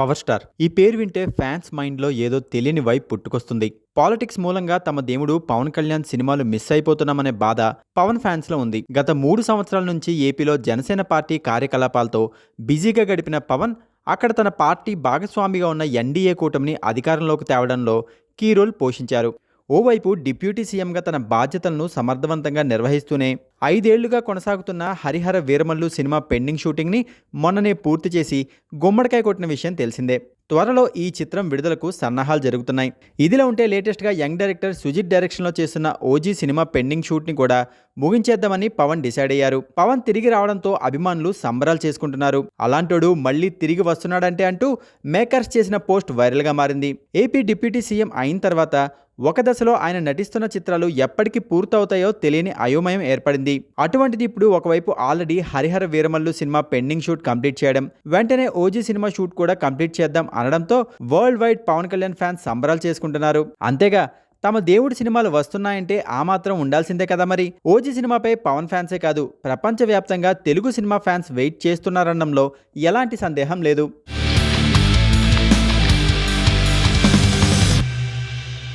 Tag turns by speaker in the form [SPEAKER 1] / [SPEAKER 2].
[SPEAKER 1] Power star. ఈ పేరు వింటే ఫ్యాన్స్ మైండ్లో ఏదో తెలియని వైపు పుట్టుకొస్తుంది. పాలిటిక్స్ మూలంగా తమ దేవుడు పవన్ కళ్యాణ్ సినిమాలు మిస్ అయిపోతున్నామనే బాధ పవన్ ఫ్యాన్స్లో ఉంది. గత మూడు సంవత్సరాల నుంచి ఏపీలో జనసేన పార్టీ కార్యకలాపాలతో బిజీగా గడిపిన పవన్ అక్కడ తన పార్టీ భాగస్వామిగా ఉన్న ఎన్డీఏ కూటమిని అధికారంలోకి తేవడంలో కీ రోల్ పోషించారు. ఓవైపు డిప్యూటీ సీఎంగా తన బాధ్యతలను సమర్థవంతంగా నిర్వహిస్తూనే ఐదేళ్ళుగా కొనసాగుతున్న హరిహర వీరమల్లు సినిమా పెండింగ్ షూటింగ్ని మొన్ననే పూర్తి చేసి గుమ్మడికాయ కొట్టిన విషయం తెలిసిందే. త్వరలో ఈ చిత్రం విడుదలకు సన్నాహాలు జరుగుతున్నాయి. ఇదిలా ఉంటే లేటెస్ట్గా యంగ్ డైరెక్టర్ సుజిత్ డైరెక్షన్లో చేస్తున్న ఓజీ సినిమా పెండింగ్ షూట్ని కూడా ముగించేద్దామని పవన్ డిసైడ్ అయ్యారు. పవన్ తిరిగి రావడంతో అభిమానులు సంబరాలు చేసుకుంటున్నారు. అలాంటోడు మళ్ళీ తిరిగి వస్తున్నాడంటే అంటూ మేకర్స్ చేసిన పోస్ట్ వైరల్గా మారింది. ఏపీ డిప్యూటీ సీఎం అయిన తర్వాత ఒక దశలో ఆయన నటిస్తున్న చిత్రాలు ఎప్పటికి పూర్తవుతాయో తెలియని అయోమయం ఏర్పడింది. అటువంటిది ఇప్పుడు ఒకవైపు already Harihara Veeramallu cinema pending shoot complete చేయడం వెంటనే ఓజీ సినిమా షూట్ కూడా కంప్లీట్ చేద్దాం అనడంతో world wide Pawan Kalyan fans సంబరాలు చేసుకుంటున్నారు. అంతేగా తమ దేవుడి సినిమాలు వస్తున్నాయంటే ఆ మాత్రం ఉండాల్సిందే కదా మరి. ఓజీ సినిమాపై పవన్ ఫ్యాన్సే కాదు ప్రపంచవ్యాప్తంగా తెలుగు సినిమా ఫ్యాన్స్ వెయిట్ చేస్తున్నారనడంలో ఎలాంటి సందేహం లేదు.